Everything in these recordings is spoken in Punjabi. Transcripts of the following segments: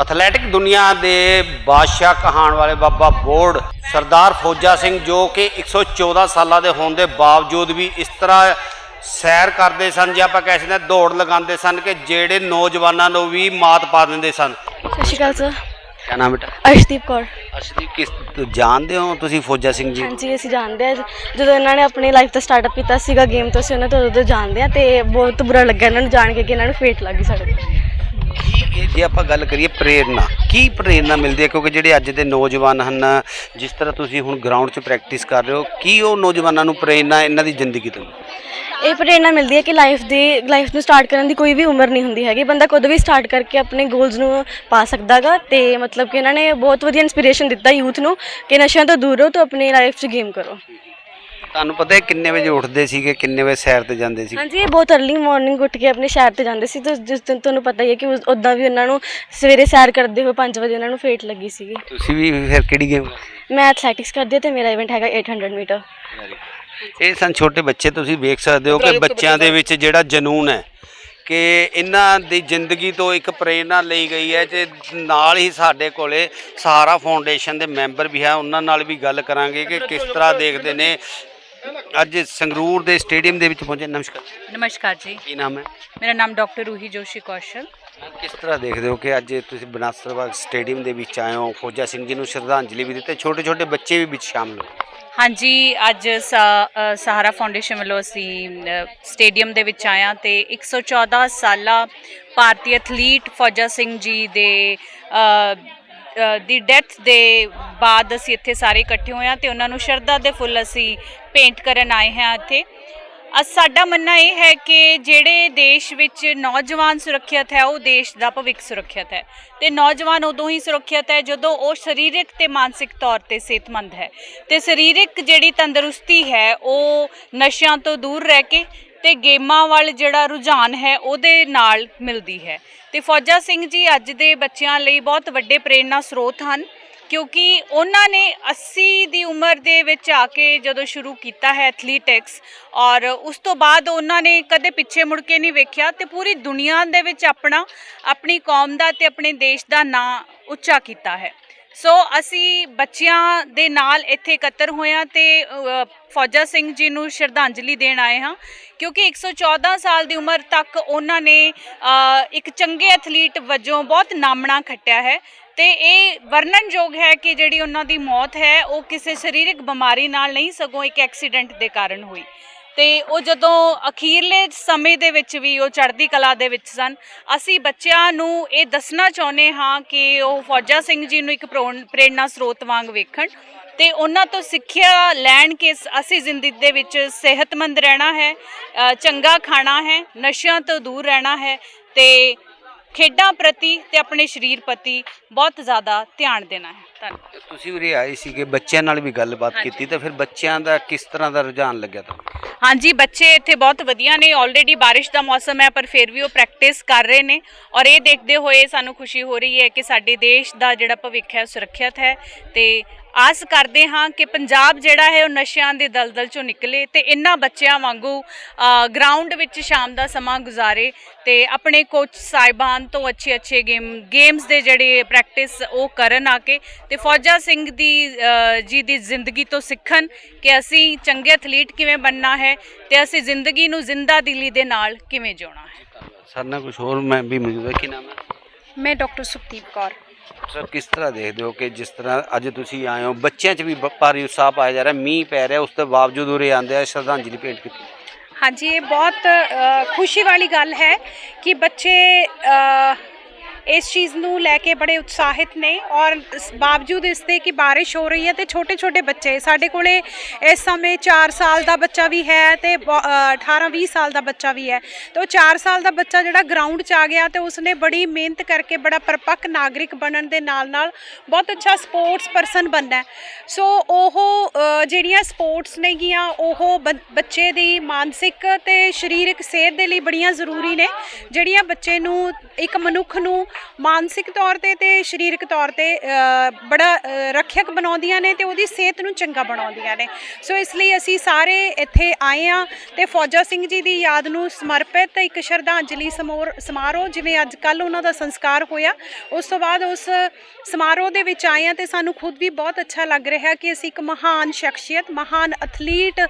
ਐਥਲੈਟਿਕ ਦੁਨੀਆ ਦੇ ਬਾਦਸ਼ਾਹ ਕਹਾਣ ਵਾਲੇ ਬਾਬਾ ਬੋਰਡ ਸਰਦਾਰ ਫੌਜਾ ਸਿੰਘ ਜੋ ਕਿ 114 ਸਾਲਾਂ ਦੇ ਹੋਣ ਦੇ ਬਾਵਜੂਦ ਵੀ ਇਸ ਤਰ੍ਹਾਂ ਸੈਰ ਕਰਦੇ ਸਨ ਜਾਂ ਆਪਾਂ ਕਹਿ ਸਕਦੇ ਦੌੜ ਲਗਾਉਂਦੇ ਸਨ ਕਿ ਜਿਹੜੇ ਨੌਜਵਾਨਾਂ ਨੂੰ ਵੀ ਮਾਤ ਪਾ ਦਿੰਦੇ ਸਨ। ਸਤਿ ਸ਼੍ਰੀ ਅਕਾਲ ਸਰ। ਕਿਆ ਨਾਮ ਬੇਟਾ? ਅਰਸ਼ਦੀਪ ਕੌਰ। ਅਸ਼ਦੀਪ ਕਿਸ ਤੁ- ਜਾਣਦੇ ਹੋ ਤੁਸੀਂ ਫੌਜਾ ਸਿੰਘ ਜੀ? ਹਾਂਜੀ ਅਸੀਂ ਜਾਣਦੇ ਆ ਜਦੋਂ ਇਹਨਾਂ ਨੇ ਆਪਣੀ ਲਾਈਫ ਦਾ ਸਟਾਰਟਅਪ ਕੀਤਾ ਸੀਗਾ ਗੇਮ ਤੋਂ ਅਸੀਂ ਉਹਨਾਂ ਤੋਂ ਉਦੋਂ ਜਾਣਦੇ ਆ ਤੇ ਬਹੁਤ ਬੁਰਾ ਲੱਗਾ ਇਹਨਾਂ ਨੂੰ ਜਾਣ ਕੇ ਕਿ ਇਹਨਾਂ ਨੂੰ ਫੇਟ ਲੱਗੀ ਸਾਡੇ ਕੀ ਜੇ ਆਪਾਂ ਗੱਲ ਕਰੀਏ ਪ੍ਰੇਰਨਾ, ਕੀ ਪ੍ਰੇਰਨਾ ਮਿਲਦੀ ਹੈ? ਕਿਉਂਕਿ ਜਿਹੜੇ ਅੱਜ ਦੇ ਨੌਜਵਾਨ ਹਨ, ਜਿਸ ਤਰ੍ਹਾਂ ਤੁਸੀਂ ਹੁਣ ਗਰਾਊਂਡ 'ਚ ਪ੍ਰੈਕਟਿਸ ਕਰ ਰਹੇ ਹੋ, ਕੀ ਉਹ ਨੌਜਵਾਨਾਂ ਨੂੰ ਪ੍ਰੇਰਨਾ ਇਹਨਾਂ ਦੀ ਜ਼ਿੰਦਗੀ ਤੋਂ? ਇਹ ਪ੍ਰੇਰਨਾ ਮਿਲਦੀ ਹੈ ਕਿ ਲਾਈਫ ਦੀ ਲਾਈਫ ਨੂੰ ਸਟਾਰਟ ਕਰਨ ਦੀ ਕੋਈ ਵੀ ਉਮਰ ਨਹੀਂ ਹੁੰਦੀ ਹੈਗੀ। ਬੰਦਾ ਕਦੋਂ ਵੀ ਸਟਾਰਟ ਕਰਕੇ ਆਪਣੇ ਗੋਲਸ ਨੂੰ ਪਾ ਸਕਦਾਗਾ ਤੇ ਮਤਲਬ ਕਿ ਇਹਨਾਂ ਨੇ ਬਹੁਤ ਵਧੀਆ ਇਨਸਪੀਰੇਸ਼ਨ ਦਿੱਤਾ ਯੂਥ ਨੂੰ ਕਿ ਨਸ਼ਿਆਂ ਤੋਂ ਦੂਰ ਰਹੋ ਤੇ ਆਪਣੀ ਲਾਈਫ 'ਚ ਗੇਮ ਕਰੋ। ਤੁਹਾਨੂੰ ਪਤਾ ਹੈ ਕਿੰਨੇ ਵਜੇ ਉੱਠਦੇ ਸੀਗੇ ਕਿੰਨੇ ਵਜੇ ਸੈਰ ਤੇ ਜਾਂਦੇ ਸੀ? ਹਾਂਜੀ ਇਹ ਬਹੁਤ ਅਰਲੀ ਮਾਰਨਿੰਗ ਉੱਠ ਕੇ ਆਪਣੇ ਸ਼ਹਿਰ ਤੇ ਜਾਂਦੇ ਸੀ। ਤੇ ਜਿਸ ਦਿਨ ਤੁਹਾਨੂੰ ਪਤਾ ਹੀ ਹੈ ਕਿ ਉਦਾਂ ਵੀ ਉਹਨਾਂ ਨੂੰ ਸਵੇਰੇ ਸੈਰ ਕਰਦੇ ਹੋਏ 5 ਵਜੇ ਉਹਨਾਂ ਨੂੰ ਫੇਟ ਲੱਗੀ ਸੀਗੀ। ਤੁਸੀਂ ਵੀ ਫਿਰ ਕਿਹੜੀ ਗੇਮ ਮੈਂ ਐਥਲੈਟਿਕਸ ਕਰਦੀ ਹਾਂ ਤੇ ਮੇਰਾ ਇਵੈਂਟ ਹੈਗਾ 800 ਮੀਟਰ ਇਹ ਸਨ ਛੋਟੇ ਬੱਚੇ ਤੁਸੀਂ ਵੇਖ ਸਕਦੇ ਹੋ ਕਿ ਬੱਚਿਆਂ ਦੇ ਵਿੱਚ ਜਿਹੜਾ ਜਨੂਨ ਹੈ ਕਿ ਇਹਨਾਂ ਦੀ ਜ਼ਿੰਦਗੀ ਤੋਂ ਇੱਕ ਪ੍ਰੇਰਣਾ ਲਈ ਗਈ ਹੈ ਤੇ ਨਾਲ ਹੀ ਸਾਡੇ ਕੋਲੇ ਸਹਾਰਾ ਫਾਊਂਡੇਸ਼ਨ ਦੇ ਮੈਂਬਰ ਵੀ ਹੈ। ਉਹਨਾਂ ਨਾਲ ਵੀ ਗੱਲ ਕਰਾਂਗੇ ਕਿ ਕਿਸ ਤਰ੍ਹਾਂ ਦੇਖਦੇ ਨੇ ਅੱਜ ਸੰਗਰੂਰ ਦੇ ਸਟੇਡੀਅਮ ਦੇ ਵਿੱਚ ਪਹੁੰਚੇ। ਨਮਸਕਾਰ ਨਮਸਕਾਰ ਜੀ। ਕੀ ਨਾਮ ਹੈ? ਮੇਰਾ ਨਾਮ ਡਾਕਟਰ ਰੂਹੀ ਜੋਸ਼ੀ ਕੌਸ਼ਲ। ਕਿਸ ਤਰ੍ਹਾਂ ਦੇਖਦੇ ਹੋ ਕਿ ਅੱਜ ਤੁਸੀਂ ਬਨਾਸਰਬਾਗ ਸਟੇਡੀਅਮ ਦੇ ਵਿੱਚ ਆਏ ਹੋ? ਫੌਜਾ ਸਿੰਘ ਜੀ ਨੂੰ ਸ਼ਰਧਾਂਜਲੀ ਵੀ ਦਿੱਤੀ ਛੋਟੇ ਛੋਟੇ ਬੱਚੇ ਵੀ ਵਿੱਚ ਸ਼ਾਮਲ ਹੋਏ ਹਾਂਜੀ ਅੱਜ ਸਹਾਰਾ ਫਾਊਂਡੇਸ਼ਨ ਵੱਲੋਂ ਅਸੀਂ ਸਟੇਡੀਅਮ ਦੇ ਵਿੱਚ ਆਇਆ ਤੇ 114 ਸਾਲਾ ਭਾਰਤੀ ਐਥਲੀਟ ਫੌਜਾ ਸਿੰਘ ਜੀ ਦੇ ਦੀ ਡੈਥ ਦੇ ਬਾਅਦ ਅਸੀਂ ਇੱਥੇ ਸਾਰੇ ਇਕੱਠੇ ਹੋਏ ਹਾਂ ਤੇ ਉਹਨਾਂ ਨੂੰ ਸ਼ਰਧਾ ਦੇ ਫੁੱਲ ਅਸੀਂ ਪੇਂਟ ਕਰਨ ਆਏ ਹਾਂ ਇੱਥੇ। ਅ, ਸਾਡਾ ਮੰਨਣਾ ਇਹ ਹੈ ਕਿ ਜਿਹੜੇ ਦੇਸ਼ ਵਿੱਚ ਨੌਜਵਾਨ ਸੁਰੱਖਿਅਤ ਹੈ, ਉਹ ਦੇਸ਼ ਦਾ ਭਵਿੱਖ ਸੁਰੱਖਿਅਤ ਹੈ ਤੇ ਨੌਜਵਾਨ ਉਦੋਂ ਹੀ ਸੁਰੱਖਿਅਤ ਹੈ ਜਦੋਂ ਉਹ ਸਰੀਰਕ ਤੇ ਮਾਨਸਿਕ ਤੌਰ ਤੇ ਸਿਹਤਮੰਦ ਹੈ ਤੇ ਸਰੀਰਕ ਜਿਹੜੀ ਤੰਦਰੁਸਤੀ ਹੈ, ਉਹ ਨਸ਼ਿਆਂ ਤੋਂ ਦੂਰ ਰਹਿ ਕੇ ਤੇ ਗੇਮਾਂ ਵੱਲ ਜਿਹੜਾ ਰੁਝਾਨ ਹੈ, ਉਹਦੇ ਨਾਲ ਮਿਲਦੀ ਹੈ। ਤੇ ਫੌਜਾ ਸਿੰਘ ਜੀ ਅੱਜ ਦੇ ਬੱਚਿਆਂ ਲਈ ਬਹੁਤ ਵੱਡੇ ਪ੍ਰੇਰਨਾ ਸਰੋਤ ਹਨ, ਕਿਉਂਕਿ ਉਹਨਾਂ ਨੇ 80 ਦੀ ਉਮਰ ਦੇ ਵਿੱਚ ਆ ਕੇ ਜਦੋਂ ਸ਼ੁਰੂ ਕੀਤਾ ਹੈ ਐਥਲੀਟਿਕਸ, ਔਰ ਉਸ ਤੋਂ ਬਾਅਦ ਉਹਨਾਂ ਨੇ ਕਦੇ ਪਿੱਛੇ ਮੁੜ ਕੇ ਨਹੀਂ ਵੇਖਿਆ ਤੇ ਪੂਰੀ ਦੁਨੀਆ ਦੇ ਵਿੱਚ ਆਪਣਾ, ਆਪਣੀ ਕੌਮ ਦਾ ਤੇ ਆਪਣੇ ਦੇਸ਼ ਦਾ ਨਾਂ ਉੱਚਾ ਕੀਤਾ ਹੈ। ਸੋ ਅਸੀਂ ਬੱਚਿਆਂ ਦੇ ਨਾਲ ਇੱਥੇ ਇਕੱਤਰ ਹੋਏ ਹਾਂ ਤੇ ਫੌਜਾ ਸਿੰਘ ਜੀ ਨੂੰ ਸ਼ਰਧਾਂਜਲੀ ਦੇਣ ਆਏ ਹਾਂ, ਕਿਉਂਕਿ 114 ਸਾਲ ਦੀ ਉਮਰ ਤੱਕ ਉਹਨਾਂ ਨੇ ਇੱਕ ਚੰਗੇ ਐਥਲੀਟ ਵਜੋਂ ਬਹੁਤ ਨਾਮਣਾ ਖੱਟਿਆ ਹੈ ਤੇ ਇਹ ਵਰਣਨਯੋਗ ਹੈ ਕਿ ਜਿਹੜੀ ਉਹਨਾਂ ਦੀ ਮੌਤ ਹੈ, ਉਹ ਕਿਸੇ ਸਰੀਰਕ ਬਿਮਾਰੀ ਨਾਲ ਨਹੀਂ ਸਗੋਂ ਇੱਕ ਐਕਸੀਡੈਂਟ ਦੇ ਕਾਰਨ ਹੋਈ। ਤੇ ਉਹ ਜਦੋਂ ਅਖੀਰਲੇ ਸਮੇਂ ਦੇ ਵਿੱਚ ਵੀ ਉਹ ਚੜ੍ਹਦੀ ਕਲਾ ਦੇ ਵਿੱਚ ਸਨ ਅਸੀਂ ਬੱਚਿਆਂ ਨੂੰ ਇਹ ਦੱਸਣਾ ਚਾਹੁੰਦੇ ਹਾਂ ਕਿ ਉਹ ਫੌਜਾ ਸਿੰਘ ਜੀ ਨੂੰ ਇੱਕ ਪ੍ਰੋ- ਪ੍ਰੇਰਨਾ ਸਰੋਤ ਵਾਂਗ ਵੇਖਣ ਤੇ ਉਹਨਾਂ ਤੋਂ ਸਿੱਖਿਆ ਲੈਣ ਕਿ ਅਸੀਂ ਜ਼ਿੰਦਗੀ ਦੇ ਵਿੱਚ ਸਿਹਤਮੰਦ ਰਹਿਣਾ ਹੈ ਚੰਗਾ ਖਾਣਾ ਹੈ ਨਸ਼ਿਆਂ ਤੋਂ ਦੂਰ ਰਹਿਣਾ ਹੈ ਤੇ ਖੇਡਾਂ ਪ੍ਰਤੀ ਤੇ ਆਪਣੇ ਸਰੀਰ ਪ੍ਰਤੀ ਬਹੁਤ ਜ਼ਿਆਦਾ ਧਿਆਨ ਦੇਣਾ ਹੈ। ਧੰਨਵਾਦ। ਤੁਸੀਂ ਉਰੇ ਆਏ ਸੀਗੇ ਬੱਚਿਆਂ ਨਾਲ ਵੀ ਗੱਲਬਾਤ ਕੀਤੀ ਤਾਂ ਫਿਰ ਬੱਚਿਆਂ ਦਾ ਕਿਸ ਤਰ੍ਹਾਂ ਦਾ ਰੁਝਾਨ ਲੱਗਿਆ ਤੁਹਾਨੂੰ? ਹਾਂਜੀ, ਬੱਚੇ ਇੱਥੇ ਬਹੁਤ ਵਧੀਆ ਨੇ। ਆਲਰੇਡੀ ਬਾਰਿਸ਼ ਦਾ ਮੌਸਮ ਹੈ, ਪਰ ਫਿਰ ਵੀ ਉਹ ਪ੍ਰੈਕਟਿਸ ਕਰ ਰਹੇ ਨੇ। ਔਰ ਇਹ ਦੇਖਦੇ ਹੋਏ ਸਾਨੂੰ ਖੁਸ਼ੀ ਹੋ ਰਹੀ ਹੈ ਕਿ ਸਾਡੇ ਦੇਸ਼ ਦਾ ਜਿਹੜਾ ਭਵਿੱਖ ਹੈ, ਉਹ ਸੁਰੱਖਿਅਤ ਹੈ ਤੇ ਆਸ ਕਰਦੇ ਹਾਂ ਕਿ ਪੰਜਾਬ ਜਿਹੜਾ ਹੈ ਉਹ ਨਸ਼ਿਆਂ ਦੇ ਦਲਦਲ ਚੋਂ ਨਿਕਲੇ ਤੇ ਇਹਨਾਂ ਬੱਚਿਆਂ ਵਾਂਗੂ ਗਰਾਊਂਡ ਵਿੱਚ ਸ਼ਾਮ ਦਾ ਸਮਾਂ ਗੁਜ਼ਾਰੇ ਤੇ ਆਪਣੇ ਕੋਚ ਸਾਹਿਬਾਨ ਤੋਂ ਅੱਛੇ ਅੱਛੇ ਗੇਮ ਗੇਮਸ ਦੇ ਜਿਹੜੇ ਪ੍ਰੈਕਟਿਸ ਉਹ ਕਰਨ ਆ ਕੇ ਤੇ ਫੌਜਾ ਸਿੰਘ ਦੀ ਜੀ ਦੀ ਜ਼ਿੰਦਗੀ ਤੋਂ ਸਿੱਖਣ ਕਿ ਅਸੀਂ ਚੰਗੇ ਐਥਲੀਟ ਕਿਵੇਂ ਬਣਨਾ ਹੈ ਤੇ ਅਸੀਂ ਜ਼ਿੰਦਗੀ ਨੂੰ ਜ਼ਿੰਦਾ ਦਿਲੀ ਦੇ ਨਾਲ ਕਿਵੇਂ ਜਿਉਣਾ ਹੈ। ਸਾਡੇ ਨਾਲ ਕੁਝ ਹੋਰ ਮੈਂ ਵੀ ਮੌਜੂਦ ਹੈ ਕੀ ਨਾਮ ਹੈ? ਮੈਂ ਡਾਕਟਰ ਸੁਖਦੀਪ ਕੌਰ। ਸਰ ਕਿਸ ਤਰ੍ਹਾਂ ਦੇਖਦੇ ਹੋ ਕਿ ਜਿਸ ਤਰ੍ਹਾਂ ਅੱਜ ਤੁਸੀਂ ਆਏ ਹੋ ਬੱਚਿਆਂ 'ਚ ਵੀ ਬ- ਭਾਰੀ ਉਤਸ਼ਾਹ ਪਾਇਆ ਜਾ ਰਿਹਾ ਮੀਂਹ ਪੈ ਰਿਹਾ ਉਸ ਤੋਂ ਬਾਵਜੂਦ ਉਰੇ ਆਉਂਦੇ ਆ ਸ਼ਰਧਾਂਜਲੀ ਭੇਂਟ ਕੀਤੀ। ਹਾਂਜੀ ਇਹ ਬਹੁਤ ਅ, ਖੁਸ਼ੀ ਵਾਲੀ ਗੱਲ ਹੈ ਕਿ ਬੱਚੇ ਅ, ਇਸ ਚੀਜ਼ ਨੂੰ ਲੈ ਕੇ ਬੜੇ ਉਤਸ਼ਾਹਿਤ ਨੇ ਔਰ ਬਾਵਜੂਦ ਇਸ ਦੇ ਕਿ ਬਾਰਿਸ਼ ਹੋ ਰਹੀ ਹੈ ਤੇ ਛੋਟੇ ਛੋਟੇ ਬੱਚੇ, ਸਾਡੇ ਕੋਲੇ ਇਸ ਸਮੇਂ 4 ਸਾਲ ਦਾ ਬੱਚਾ ਵੀ ਹੈ ਤੇ 18 20 ਸਾਲ ਦਾ ਬੱਚਾ ਵੀ ਹੈ। ਤੇ ਉਹ 4 ਸਾਲ ਦਾ ਬੱਚਾ ਜਿਹੜਾ ਗਰਾਊਂਡ 'ਚ ਆ ਗਿਆ ਤੇ ਉਸਨੇ ਬੜੀ ਮਿਹਨਤ ਕਰਕੇ ਬੜਾ ਪਰਪੱਕ ਨਾਗਰਿਕ ਬਣਨ ਦੇ ਨਾਲ ਨਾਲ ਬਹੁਤ ਅੱਛਾ ਸਪੋਰਟਸ ਪਰਸਨ ਬਣਨਾ ਸੋ ਉਹ ਜਿਹੜੀਆਂ ਸਪੋਰਟਸ ਨੇਗੀਆਂ, ਉਹ ਬ- ਬੱਚੇ ਦੀ ਮਾਨਸਿਕ ਤੇ ਸਰੀਰਕ ਸਿਹਤ ਦੇ ਲਈ ਬੜੀਆਂ ਜ਼ਰੂਰੀ ਨੇ, ਜਿਹੜੀਆਂ ਬੱਚੇ ਨੂੰ ਇੱਕ ਮਨੁੱਖ ਨੂੰ ਮਾਨਸਿਕ ਤੌਰ ਤੇ ਤੇ ਸਰੀਰਕ ਤੌਰ ਤੇ ਬੜਾ ਰੱਖਿਅਕ ਬਣਾਉਂਦੀਆਂ ਨੇ ਤੇ ਉਹਦੀ ਸਿਹਤ ਨੂੰ ਚੰਗਾ ਬਣਾਉਂਦੀਆਂ ਨੇ। ਸੋ ਇਸ ਲਈ ਅਸੀਂ ਸਾਰੇ ਇੱਥੇ ਆਏ ਆ ਤੇ ਫੌਜਾ ਸਿੰਘ ਜੀ ਦੀ ਯਾਦ ਨੂੰ ਸਮਰਪਿਤ ਇੱਕ ਸ਼ਰਧਾਂਜਲੀ ਸਮੋਰ, ਸਮਾਰੋਹ, ਜਿਵੇਂ ਅੱਜ ਕੱਲ ਉਹਨਾਂ ਦਾ ਸੰਸਕਾਰ ਹੋਇਆ, ਉਸ ਤੋਂ ਬਾਅਦ ਉਸ ਸਮਾਰੋਹ ਦੇ ਵਿੱਚ ਆਏ ਆ ਤੇ ਸਾਨੂੰ ਖੁਦ ਵੀ ਬਹੁਤ ਅੱਛਾ ਲੱਗ ਰਿਹਾ ਕਿ ਅਸੀਂ ਇੱਕ ਮਹਾਨ ਸ਼ਖਸੀਅਤ, ਮਹਾਨ ਐਥਲੀਟ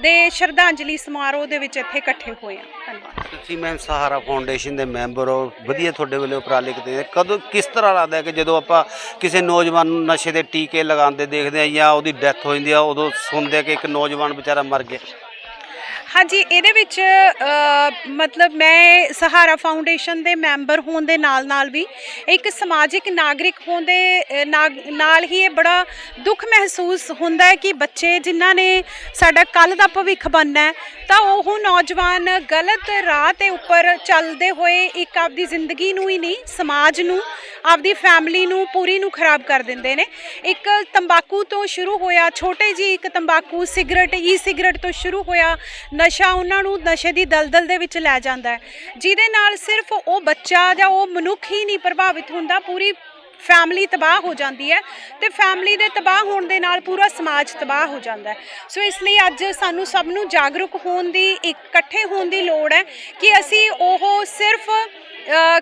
ਦੇ ਸ਼ਰਧਾਂਜਲੀ ਸਮਾਰੋਹ ਦੇ ਵਿੱਚ ਇੱਥੇ ਇਕੱਠੇ ਹੋਏ ਆ ਧੰਨਵਾਦ। ਤੁਸੀਂ ਮੈਮ ਸਹਾਰਾ ਫਾਊਂਡੇਸ਼ਨ ਦੇ ਮੈਂਬਰ ਹੋ, ਵਧੀਆ ਤੁਹਾਡੇ ਵੱਲੋਂ ਉਪਰਾਲੇ ਕੀਤੇ ਨੇ ਕਦੋਂ, ਕਿਸ ਤਰ੍ਹਾਂ ਲੱਗਦਾ ਕਿ ਜਦੋਂ ਆਪਾਂ ਕਿਸੇ ਨੌਜਵਾਨ ਨੂੰ ਨਸ਼ੇ ਦੇ ਟੀਕੇ ਲਗਾਉਂਦੇ ਦੇਖਦੇ ਆ ਜਾਂ ਉਹਦੀ ਡੈਥ ਹੋ ਜਾਂਦੀ ਆ, ਉਦੋਂ ਸੁਣਦੇ ਆ ਕਿ ਇੱਕ ਨੌਜਵਾਨ ਵਿਚਾਰਾ ਮਰ ਗਿਆ? ਹਾਂਜੀ, ਇਹਦੇ ਵਿੱਚ ਮਤਲਬ ਮੈਂ ਸਹਾਰਾ ਫਾਊਂਡੇਸ਼ਨ ਦੇ ਮੈਂਬਰ ਹੋਣ ਦੇ ਨਾਲ ਨਾਲ ਵੀ ਇੱਕ ਸਮਾਜਿਕ ਨਾਗਰਿਕ ਹੋਣ ਦੇ ਨਾਗ- ਨਾਲ ਹੀ ਇਹ ਬੜਾ ਦੁੱਖ ਮਹਿਸੂਸ ਹੁੰਦਾ ਹੈ ਕਿ ਬੱਚੇ ਜਿਨ੍ਹਾਂ ਨੇ ਸਾਡਾ ਕੱਲ ਦਾ ਭਵਿੱਖ ਬਣਨਾ ਹੈ, ਤਾਂ ਉਹ ਨੌਜਵਾਨ ਗਲਤ ਰਾਹ ਤੇ ਉੱਪਰ ਚੱਲਦੇ ਹੋਏ ਇੱਕ ਆਪਦੀ ਜ਼ਿੰਦਗੀ ਨੂੰ ਹੀ ਨਹੀਂ, ਸਮਾਜ ਨੂੰ, ਆਪਦੀ ਫੈਮਿਲੀ ਨੂੰ, ਪੂਰੀ ਨੂੰ ਖਰਾਬ ਕਰ ਦਿੰਦੇ ਨੇ। ਇੱਕ ਤੰਬਾਕੂ ਤੋਂ ਸ਼ੁਰੂ ਹੋਇਆ, ਛੋਟੇ ਜੀ ਇੱਕ ਤੰਬਾਕੂ, ਸਿਗਰਟ ਈ ਸਿਗਰਟ ਤੋਂ ਸ਼ੁਰੂ ਹੋਇਆ ਨਸ਼ਾ ਉਹਨਾਂ ਨੂੰ ਨਸ਼ੇ ਦੀ ਦਲਦਲ ਦੇ ਵਿੱਚ ਲੈ ਜਾਂਦਾ ਹੈ। ਜਿਹਦੇ ਨਾਲ ਸਿਰਫ ਉਹ ਬੱਚਾ ਜਾਂ ਉਹ ਮਨੁੱਖ ਹੀ ਨਹੀਂ ਪ੍ਰਭਾਵਿਤ ਹੁੰਦਾ, ਪੂਰੀ ਫੈਮਿਲੀ ਤਬਾਹ ਹੋ ਜਾਂਦੀ ਹੈ ਤੇ ਫੈਮਿਲੀ ਦੇ ਤਬਾਹ ਹੋਣ ਦੇ ਨਾਲ ਪੂਰਾ ਸਮਾਜ ਤਬਾਹ ਹੋ ਜਾਂਦਾ ਹੈ। ਸੋ ਇਸ ਲਈ ਅੱਜ ਸਾਨੂੰ ਸਭ ਨੂੰ ਜਾਗਰੂਕ ਹੋਣ ਦੀ, ਇਕੱਠੇ ਹੋਣ ਦੀ ਲੋੜ ਹੈ ਕਿ ਅਸੀਂ ਉਹ ਸਿਰਫ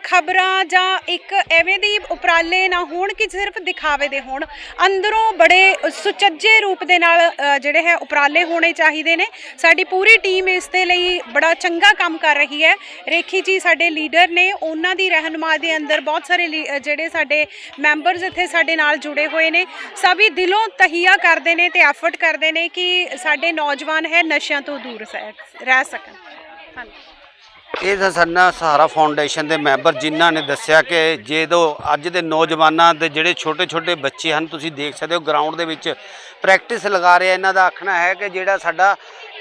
ਖਬਰਾਂ ਜਾਂ ਇੱਕ ਐਵੇਂ ਦੀ ਉਪਰਾਲੇ ਨਾ ਹੋਣ ਕਿ ਸਿਰਫ ਦਿਖਾਵੇ ਦੇ ਹੋਣ। ਅੰਦਰੋਂ ਬੜੇ ਸੁਚੱਜੇ ਰੂਪ ਦੇ ਨਾਲ ਜਿਹੜੇ ਹੈ ਉਪਰਾਲੇ ਹੋਣੇ ਚਾਹੀਦੇ ਨੇ। ਸਾਡੀ ਪੂਰੀ ਟੀਮ ਇਸ ਦੇ ਲਈ ਬੜਾ ਚੰਗਾ ਕੰਮ ਕਰ ਰਹੀ ਹੈ। ਰੇਖੀ ਜੀ ਸਾਡੇ ਲੀਡਰ ਨੇ, ਉਹਨਾਂ ਦੀ ਰਹਿਨੁਮਾ ਦੇ ਅੰਦਰ ਬਹੁਤ ਸਾਰੇ ਲੀ- ਜਿਹੜੇ ਸਾਡੇ ਮੈਂਬਰਸ ਇੱਥੇ ਸਾਡੇ ਨਾਲ ਜੁੜੇ ਹੋਏ ਨੇ। ਸਭੀ ਦਿਲੋਂ ਤਹੀਆ ਕਰਦੇ ਨੇ ਤੇ ਐਫਰਟ ਕਰਦੇ ਨੇ ਕਿ ਸਾਡੇ ਨੌਜਵਾਨ ਹੈ ਨਸ਼ਿਆਂ ਤੋਂ ਦੂਰ ਸਹਿ- ਰਹਿ ਸਕਣ। ਧੰਨਵਾਦ ਇਹ ਤਾਂ ਸਾਡਾ ਸਹਾਰਾ ਫਾਊਂਡੇਸ਼ਨ ਦੇ ਮੈਂਬਰ ਜਿਨ੍ਹਾਂ ਨੇ ਦੱਸਿਆ ਕਿ ਜਦੋਂ ਅੱਜ ਦੇ ਨੌਜਵਾਨਾਂ ਦੇ ਜਿਹੜੇ ਛੋਟੇ ਛੋਟੇ ਬੱਚੇ ਹਨ, ਤੁਸੀਂ ਦੇਖ ਸਕਦੇ ਹੋ ਗਰਾਊਂਡ ਦੇ ਵਿੱਚ ਪ੍ਰੈਕਟਿਸ ਲਗਾ ਰਹੇ। ਇਹਨਾਂ ਦਾ ਆਖਣਾ ਹੈ ਕਿ ਜਿਹੜਾ ਸਾਡਾ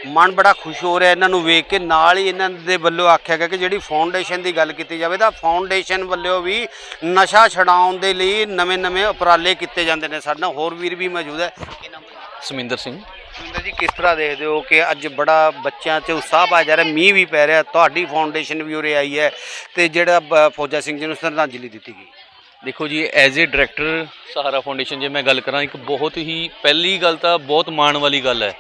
ਮਨ ਬੜਾ ਖੁਸ਼ ਹੋ ਰਿਹਾ, ਇਹਨਾਂ ਨੂੰ ਵੇਖ ਕੇ ਨਾਲ ਹੀ ਇਹਨਾਂ ਦੇ ਵੱਲੋਂ ਆਖਿਆ ਗਿਆ ਕਿ ਜਿਹੜੀ ਫਾਊਂਡੇਸ਼ਨ ਦੀ ਗੱਲ ਕੀਤੀ ਜਾਵੇ ਤਾਂ ਫਾਊਂਡੇਸ਼ਨ ਵੱਲੋਂ ਵੀ ਨਸ਼ਾ ਛਡਾਉਣ ਦੇ ਲਈ ਨਵੇਂ-ਨਵੇਂ ਉਪਰਾਲੇ ਕੀਤੇ ਜਾਂਦੇ ਨੇ। ਸਾਡੇ ਨਾਲ ਹੋਰ ਵੀਰ ਵੀ ਮੌਜੂਦ ਹੈ। ਕੀ ਨਾਮ ਹੈ? ਸਮਿੰਦਰ ਸਿੰਘ। ਸੁਰਿੰਦਰ ਜੀ, ਕਿਸ ਤਰ੍ਹਾਂ ਦੇਖਦੇ ਹੋ ਕਿ ਅੱਜ ਬੜਾ ਬੱਚਿਆਂ 'ਚ ਉਤਸ਼ਾਹ ਪਾਇਆ ਜਾ ਰਿਹਾ, ਮੀਂਹ ਵੀ ਪੈ ਰਿਹਾ, ਤੁਹਾਡੀ ਫਾਊਂਡੇਸ਼ਨ ਵੀ ਉਰੇ ਆਈ ਹੈ ਤੇ ਜਿਹੜਾ ਬ- ਫੌਜਾ ਸਿੰਘ ਜੀ ਨੂੰ ਸ਼ਰਧਾਂਜਲੀ ਦਿੱਤੀ ਗਈ। ਦੇਖੋ ਜੀ as a director Sahara foundation ਜੇ ਮੈਂ ਗੱਲ ਕਰਾਂ, ਇੱਕ ਬਹੁਤ ਹੀ ਪਹਿਲੀ ਗੱਲ ਤਾਂ ਬਹੁਤ ਮਾਣ ਵਾਲੀ ਗੱਲ ਹੈ।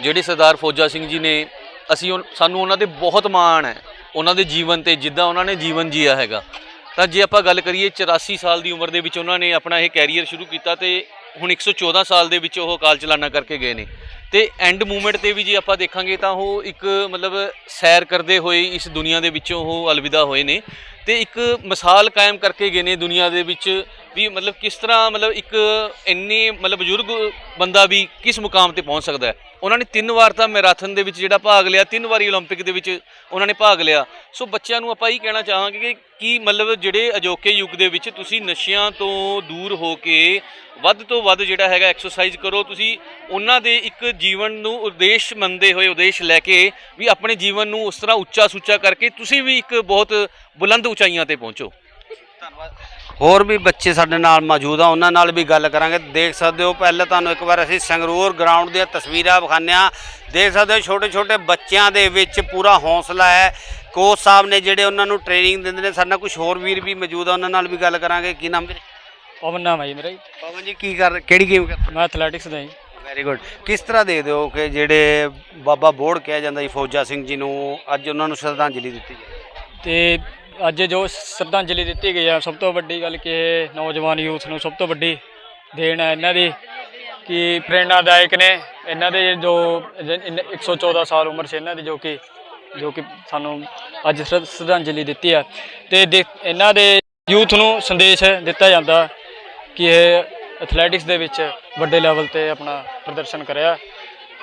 ਜਿਹੜੇ ਸਰਦਾਰ ਫੌਜਾ ਸਿੰਘ ਜੀ ਨੇ, ਅਸੀਂ ਉਨ- ਸਾਨੂੰ ਉਹਨਾਂ ਤੇ ਬਹੁਤ ਮਾਣ ਹੈ। ਉਹਨਾਂ ਦੇ ਜੀਵਨ ਤੇ, ਜਿੱਦਾਂ ਉਹਨਾਂ ਨੇ ਜੀਵਨ ਜੀਆ ਹੈਗਾ। ਤਾਂ ਜੇ ਆਪਾਂ ਗੱਲ ਕਰੀਏ 84 ਸਾਲ ਦੀ ਉਮਰ ਦੇ ਵਿੱਚ ਉਹਨਾਂ ਨੇ ਆਪਣਾ ਇਹ ਕੈਰੀਅਰ ਸ਼ੁਰੂ ਕੀਤਾ ਤੇ ਹੁਣ 114 ਸਾਲ ਦੇ ਵਿੱਚ ਉਹ ਅਕਾਲ ਚਲਾਣਾ ਕਰਕੇ ਗਏ ਨੇ। ਤੇ ਐਂਡ ਮੂਵਮੈਂਟ ਤੇ ਵੀ ਜੇ ਆਪਾਂ ਦੇਖਾਂਗੇ ਤਾਂ ਉਹ ਇੱਕ ਮਤਲਬ ਸੈਰ ਕਰਦੇ ਹੋਏ ਇਸ ਦੁਨੀਆ ਦੇ ਵਿੱਚੋਂ ਉਹ ਅਲਵਿਦਾ ਹੋਏ ਨੇ। ਤੇ ਇੱਕ ਮਿਸਾਲ ਕਾਇਮ ਕਰਕੇ ਗਏ ਨੇ ਦੁਨੀਆ ਦੇ ਵਿੱਚ ਵੀ ਮਤਲਬ ਕਿਸ ਤਰ੍ਹਾਂ ਮਤਲਬ ਇੱਕ ਇੰਨੇ ਮਤਲਬ ਬਜ਼ੁਰਗ ਬੰਦਾ ਵੀ ਕਿਸ ਮੁਕਾਮ ਤੇ ਪਹੁੰਚ ਸਕਦਾ ਹੈ ਉਹਨਾਂ ਨੇ ਤਿੰਨ ਵਾਰ ਤਾਂ ਮੈਰਾਥਨ ਦੇ ਵਿੱਚ ਜਿਹੜਾ ਭਾਗ ਲਿਆ ਤਿੰਨ ਵਾਰੀ 올림픽 ਦੇ ਵਿੱਚ ਉਹਨਾਂ ਨੇ ਭਾਗ ਲਿਆ ਸੋ ਬੱਚਿਆਂ ਨੂੰ ਆਪਾਂ ਇਹ ਕਹਿਣਾ ਚਾਹਾਂਗੇ ਕਿ ਕੀ ਮਤਲਬ ਜਿਹੜੇ ਅਜੋਕੇ ਯੁੱਗ ਦੇ ਵਿੱਚ ਤੁਸੀਂ ਨਸ਼ਿਆਂ ਤੋਂ ਦੂਰ ਹੋ ਕੇ ਵੱਧ ਤੋਂ ਵੱਧ ਜਿਹੜਾ ਹੈਗਾ ਐਕਸਰਸਾਈਜ਼ ਕਰੋ ਤੁਸੀਂ ਉਹਨਾਂ ਦੇ ਇੱਕ ਜੀਵਨ ਨੂੰ ਉਦੇਸ਼ ਮੰਨਦੇ ਹੋਏ ਉਦੇਸ਼ ਲੈ ਕੇ ਵੀ ਆਪਣੇ ਜੀਵਨ ਨੂੰ ਉਸ ਤਰ੍ਹਾਂ ਉੱਚਾ ਸੁੱਚਾ ਕਰਕੇ ਤੁਸੀਂ ਵੀ ਇੱਕ ਬਹੁਤ ਬੁਲੰਦ ਉਚਾਈਆਂ ਤੇ ਪਹੁੰਚੋ ਹੋਰ ਵੀ ਬੱਚੇ ਸਾਡੇ ਨਾਲ ਮੌਜੂਦ ਆ ਉਹਨਾਂ ਨਾਲ ਵੀ ਗੱਲ ਕਰਾਂਗੇ। ਦੇਖ ਸਕਦੇ ਹੋ ਪਹਿਲਾਂ ਤੁਹਾਨੂੰ ਇੱਕ ਵਾਰ ਅਸੀਂ ਸੰਗਰੂਰ ਗਰਾਊਂਡ ਦੀਆਂ ਤਸਵੀਰਾਂ ਵਿਖਾਉਂਦੇ ਹਾਂ। ਦੇਖ ਸਕਦੇ ਹੋ ਛੋਟੇ ਛੋਟੇ ਬੱਚਿਆਂ ਦੇ ਵਿੱਚ ਪੂਰਾ ਹੌਸਲਾ ਹੈ। ਕੋਚ ਸਾਹਿਬ ਨੇ ਜਿਹੜੇ ਉਹਨਾਂ ਨੂੰ ਟ੍ਰੇਨਿੰਗ ਦਿੰਦੇ ਨੇ ਸਾਡੇ ਨਾਲ ਕੁਝ ਹੋਰ ਵੀਰ ਵੀ ਮੌਜੂਦ ਆ ਉਹਨਾਂ ਨਾਲ ਵੀ ਗੱਲ ਕਰਾਂਗੇ। ਕੀ ਨਾਮ ਵੀਰੇ? ਪਵਨ ਨਾਮ ਹੈ ਜੀ ਮੇਰਾ ਜੀ। ਪਵਨ ਜੀ ਕੀ ਕਰ ਕਿਹੜੀ ਗੇਮ ਕਰ ਮੈਂ ਐਥਲੈਟਿਕਸ ਦਾ ਜੀ। ਵੈਰੀ ਗੁੱਡ ਕਿਸ ਤਰ੍ਹਾਂ ਦੇਖਦੇ ਹੋ ਕਿ ਜਿਹੜੇ ਬਾਬਾ ਬੋੜ ਕਿਹਾ ਜਾਂਦਾ ਜੀ ਫੌਜਾ ਸਿੰਘ ਜੀ ਨੂੰ ਅੱਜ ਉਹਨਾਂ ਨੂੰ ਸ਼ਰਧਾਂਜਲੀ ਦਿੱਤੀ ਜਾਏ? ਤੇ ਅੱਜ ਜੋ ਸ਼ਰਧਾਂਜਲੀ ਦਿੱਤੀ ਗਈ ਹੈ, ਸਭ ਤੋਂ ਵੱਡੀ ਗੱਲ ਕਿ ਇਹ ਨੌਜਵਾਨ ਯੂਥ ਨੂੰ ਸਭ ਤੋਂ ਵੱਡੀ ਦੇਣ ਹੈ ਇਹਨਾਂ ਦੀ, ਕਿ ਪ੍ਰੇਰਣਾਦਾਇਕ ਨੇ ਇਹਨਾਂ ਦੇ ਜੋ ਜ- ਇਨ- 114 ਸਾਲ ਉਮਰ ਸੀ ਇਹਨਾਂ ਦੀ, ਜੋ ਕਿ ਜੋ ਕਿ ਸਾਨੂੰ ਅੱਜ ਸ਼ਰ- ਸ਼ਰਧਾਂਜਲੀ ਦਿੱਤੀ ਹੈ। ਤੇ ਦੇ- ਇਹਨਾਂ ਦੇ ਯੂਥ ਨੂੰ ਸੰਦੇਸ਼ ਦਿੱਤਾ ਜਾਂਦਾ ਕਿ ਇਹ ਐਥਲੈਟਿਕਸ ਦੇ ਵਿੱਚ ਵੱਡੇ ਲੈਵਲ ਤੇ ਆਪਣਾ ਪ੍ਰਦਰਸ਼ਨ ਕਰਿਆ।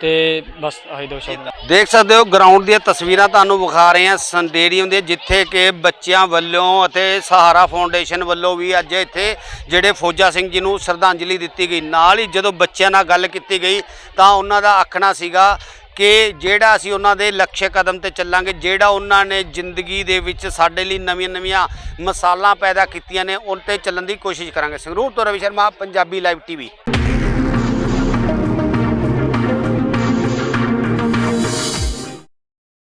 ਤੇ ਬਸ ਆਹੀ ਦੋ ਸ਼ਬਦ। ਦੇਖ ਸਕਦੇ ਹੋ ਗਰਾਊਂਡ ਦੀਆਂ ਤਸਵੀਰਾਂ ਤੁਹਾਨੂੰ ਵਿਖਾ ਰਹੇ ਹਾਂ। ਸਟੇਡੀਅਮ ਦੇ ਜਿੱਥੇ ਕਿ ਬੱਚਿਆਂ ਵੱਲੋਂ ਅਤੇ ਸਹਾਰਾ ਫਾਊਂਡੇਸ਼ਨ ਵੱਲੋਂ ਵੀ ਅੱਜ ਇੱਥੇ ਜਿਹੜੇ ਫੌਜਾ ਸਿੰਘ ਜੀ ਨੂੰ ਸ਼ਰਧਾਂਜਲੀ ਦਿੱਤੀ ਗਈ। ਨਾਲ ਹੀ ਜਦੋਂ ਬੱਚਿਆਂ ਨਾਲ ਗੱਲ ਕੀਤੀ ਗਈ, ਤਾਂ ਉਹਨਾਂ ਦਾ ਆਖਣਾ ਸੀਗਾ ਕਿ ਜਿਹੜਾ ਅਸੀਂ ਉਹਨਾਂ ਦੇ ਲਕਸ਼ਯ ਕਦਮ ਤੇ ਚੱਲਾਂਗੇ, ਜਿਹੜਾ ਉਹਨਾਂ ਨੇ ਜ਼ਿੰਦਗੀ ਦੇ ਵਿੱਚ ਸਾਡੇ ਲਈ ਨਵੀਆਂ-ਨਵੀਆਂ ਮਸਾਲਾਂ ਪੈਦਾ ਕੀਤੀਆਂ ਨੇ ਉਹਨਾਂ ਤੇ ਚੱਲਣ ਦੀ ਕੋਸ਼ਿਸ਼ ਕਰਾਂਗੇ। ਸੰਗਰੂਰ ਤੋਂ ਰਵੀ ਸ਼ਰਮਾ, ਪੰਜਾਬੀ ਲਾਈਵ ਟੀਵੀ